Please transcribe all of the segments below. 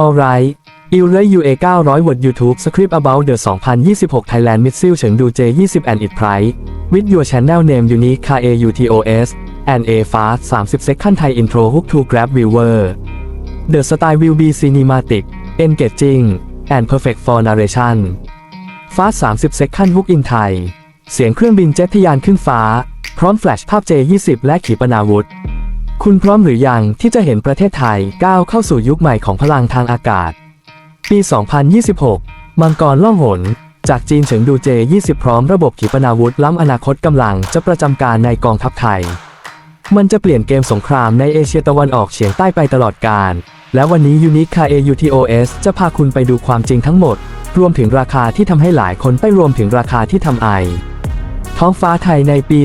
Alright อิลเล UA 900 word YouTube script about the 2026 Thailand Missile เฉิงดู J20 and it price with your channel name unique KAUTOS and A fast 30 second Thai intro hook to grab viewer The style will be cinematic engaging and perfect for narration Fast 30 second hook in Thai เสียงเครื่องบินเจ็ตทะยานขึ้นฟ้า พร้อมแฟลชภาพ J20 และขีปนาวุธ คุณพร้อมหรือยังที่จะเห็นประเทศไทยก้าวเข้าสู่ยุคใหม่ของพลังทางอากาศ ปี 2026 มังกรล่องหน จากจีนเฉิงดูเจ 20 พร้อมระบบขีปนาวุธล้ำอนาคตกำลังจะประจำการในกองทัพไทย มันจะเปลี่ยนเกมสงครามในเอเชียตะวันออกเฉียงใต้ไปตลอดกาล และวันนี้ Unique KAUTOS จะพาคุณไปดูความจริงทั้งหมด รวมถึงราคาที่ทำให้หลายคนไปรวมถึงราคาที่ทำไอ ท้องฟ้าไทยในปี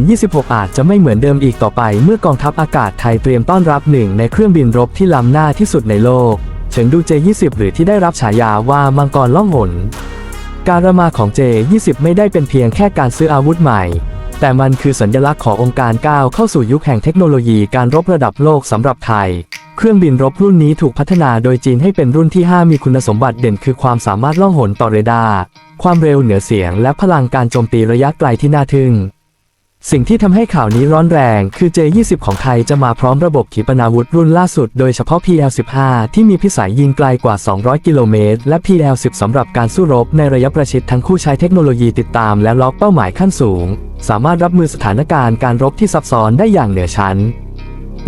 2026 อาจจะไม่เหมือนเดิมอีกต่อไป เมื่อกองทัพอากาศไทยเตรียมต้อนรับหนึ่งในเครื่องบินรบที่ล้ำหน้าที่สุดในโลก เฉิงดู J20 หรือที่ได้รับฉายาว่ามังกรล่องหน การมาของ J20 ไม่ได้เป็นเพียงแค่การซื้ออาวุธใหม่ แต่มันคือสัญลักษณ์ขององค์การก้าวเข้าสู่ยุคแห่งเทคโนโลยีการรบระดับโลกสำหรับไทย เครื่องบินรบรุ่นนี้ถูกพัฒนาโดยจีนให้เป็นรุ่นที่ 5 มีคุณสมบัติเด่นคือความสามารถล่องหนต่อเรดาร์ ความเร็วเหนือเสียง และพลังการโจมตีระยะไกลที่น่าทึ่ง สิ่งที่ทำให้ข่าวนี้ร้อนแรงคือ J20 ของไทยจะมาพร้อมระบบขีปนาวุธรุ่นล่าสุด โดยเฉพาะ PL15 ที่มีพิสัยยิงไกลกว่า 200 กิโลเมตร และ PL10 สำหรับการสู้รบในระยะประชิดทั้งคู่ใช้เทคโนโลยีติดตาม และล็อกเป้าหมายขั้นสูง สามารถรับมือสถานการณ์การรบที่ซับซ้อนได้อย่างเหนือชั้น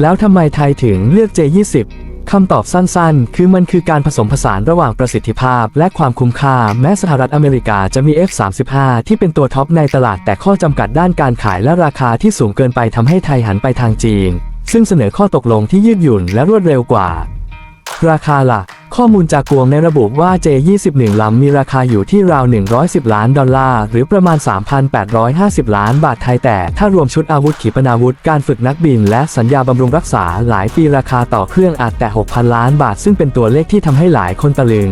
แล้วทำไมไทยถึงเลือก J20 คำตอบสั้นๆ คือมันคือการผสมผสานระหว่างประสิทธิภาพและความคุ้มค่า แม้สหรัฐอเมริกาจะมี F-35 ที่เป็นตัวท็อปในตลาดแต่ข้อจำกัดด้านการขายและราคาที่สูงเกินไปทำให้ไทยหันไปทางจีน ซึ่งเสนอข้อตกลงที่ยืดหยุ่นและรวดเร็วกว่า ราคาล่ะ ข้อมูลจากกวงในระบุว่า J21 ลำมีราคาอยู่ที่ราว 110 ล้านดอลลาร์ หรือประมาณ 3,850 ล้านบาทไทยแต่ถ้ารวมชุดอาวุธขีปนาวุธ การฝึกนักบิน และสัญญาบำรุงรักษาหลายปีราคาต่อเครื่องอาจแต่ 6,000 ล้านบาทซึ่งเป็นตัวเลขที่ทำให้หลายคนตะลึง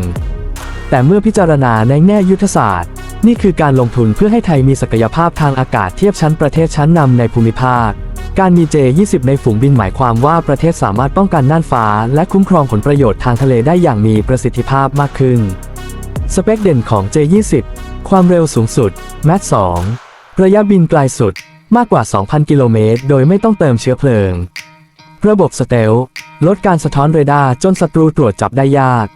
แต่เมื่อพิจารณาในแง่ยุทธศาสตร์ นี่คือการลงทุนเพื่อให้ไทยมีศักยภาพทางอากาศเทียบชั้นประเทศชั้นนำในภูมิภาค การมี J20 ในฝูงบินหมายความว่าประเทศสามารถป้องกันน่านฟ้า และคุ้มครองผลประโยชน์ทางทะเลได้อย่างมีประสิทธิภาพมากขึ้น สเปคเด่นของ J20 ความเร็วสูงสุดแมท2ระยะบินไกลสุดมากกว่า 2,000 กิโลเมตร โดยไม่ต้องเติมเชื้อเพลิง ระบบสเตลลดการสะท้อนเรดาร์จนศัตรูตรวจจับได้ยาก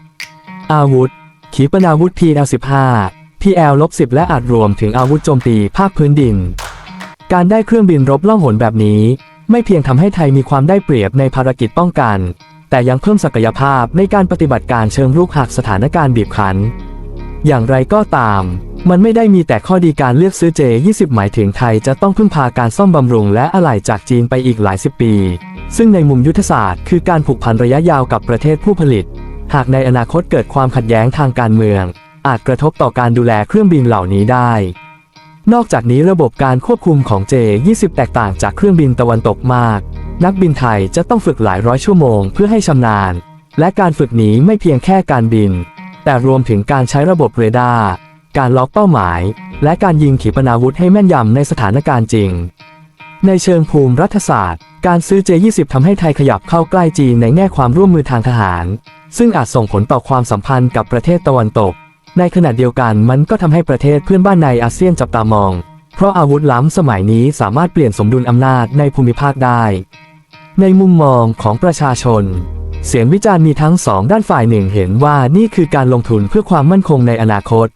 อาวุธ ขีปนาวุธ PL15 PL-10 และอาจรวมถึงอาวุธโจมตีภาคพื้นดิน การได้เครื่องบินรบล่องหนแบบนี้ ไม่เพียงทำให้ไทยมีความได้เปรียบในภารกิจป้องกัน แต่ยังเพิ่มศักยภาพในการปฏิบัติการเชิงรุกหากสถานการณ์บีบคั้น อย่างไรก็ตาม มันไม่ได้มีแต่ข้อดีการเลือกซื้อ J20 หมายถึงไทยจะต้องพึ่งพาการซ่อมบำรุงและอะไหล่จากจีนไปอีกหลายสิบปี ซึ่งในมุมยุทธศาสตร์คือการผูกพันระยะยาวกับประเทศผู้ผลิต หากในอนาคตเกิดความขัดแย้งทางการเมือง อาจกระทบต่อการดูแลเครื่องบินเหล่านี้ได้ นอกจากนี้ระบบการควบคุมของ J20 แตกต่างจากเครื่องบินตะวันตกมาก นักบินไทยจะต้องฝึกหลายร้อยชั่วโมงเพื่อให้ชำนาญ และการฝึกนี้ไม่เพียงแค่การบิน แต่รวมถึงการใช้ระบบเรดาร์การล็อกเป้าหมาย และการยิงขีปนาวุธให้แม่นยำในสถานการณ์จริง ในเชิงภูมิรัฐศาสตร์ การซื้อ J20 ทำให้ไทยขยับเข้าใกล้จีนในแง่ความร่วมมือทางทหาร ซึ่งอาจส่งผลต่อความสัมพันธ์กับประเทศตะวันตก ในขณะเดียวกันมันก็ทำให้ประเทศเพื่อนบ้านในอาเซียนจับตามอง เพราะอาวุธล้ำสมัยนี้สามารถเปลี่ยนสมดุลอำนาจในภูมิภาคได้ ในมุมมองของประชาชน เสียงวิจารณ์มีทั้งสองด้านฝ่ายหนึ่งเห็นว่านี่คือการลงทุนเพื่อความมั่นคงในอนาคต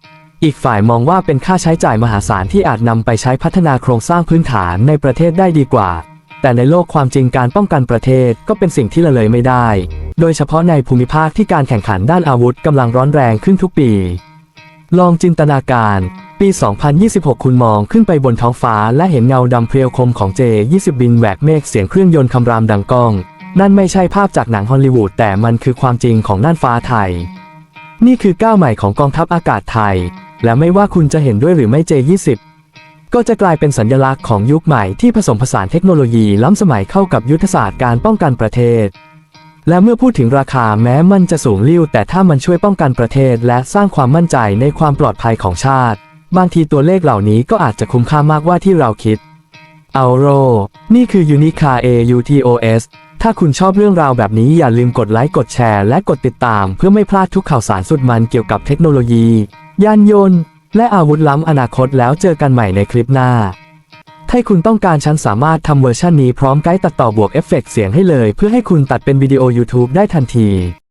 อีกฝ่ายมองว่าเป็นค่าใช้จ่ายมหาศาลที่อาจนำไปใช้พัฒนาโครงสร้างพื้นฐานในประเทศได้ดีกว่า แต่ในโลกความจริงการป้องกันประเทศก็เป็นสิ่งที่ละเลยไม่ได้ โดยเฉพาะในภูมิภาคที่การแข่งขันด้านอาวุธกำลังร้อนแรงขึ้นทุกปี ลองจินตนาการ ปี 2026 คุณมองขึ้นไปบนท้องฟ้าและเห็นเงาดำเพรียวคมของ J20 บินแหวกเมฆเสียงเครื่องยนต์คำรามดังก้อง นั่นไม่ใช่ภาพจากหนังฮอลลีวูดแต่มันคือความจริงของน่านฟ้าไทย นี่คือก้าวใหม่ของกองทัพอากาศไทย และไม่ว่าคุณจะเห็นด้วยหรือไม่ J20 ก็จะกลายเป็นสัญลักษณ์ของยุคใหม่ที่ผสมผสานเทคโนโลยีล้ำสมัยเข้ากับยุทธศาสตร์การป้องกันประเทศ และเมื่อพูดถึงราคาแม้มันจะสูงลิ่วแต่ถ้ามันช่วยป้องกันประเทศและสร้างความมั่นใจในความปลอดภัยของชาติ บางทีตัวเลขเหล่านี้ก็อาจจะคุ้มค่ามากกว่าที่เราคิดเอาโร นี่คือ Unica AUTOS ถ้าคุณชอบเรื่องราวแบบนี้อย่าลืมกดไลค์กดแชร์และกดติดตาม เพื่อไม่พลาดทุกข่าวสารสุดมันเกี่ยวกับเทคโนโลยี ยานยนต์ และอาวุธล้ำอนาคตแล้วเจอกันใหม่ในคลิปหน้า ถ้าคุณต้องการฉันสามารถทำเวอร์ชันนี้พร้อมไกด์ตัดต่อบวกเอฟเฟกต์เสียงให้เลย เพื่อให้คุณตัดเป็นวิดีโอ YouTube ได้ทันที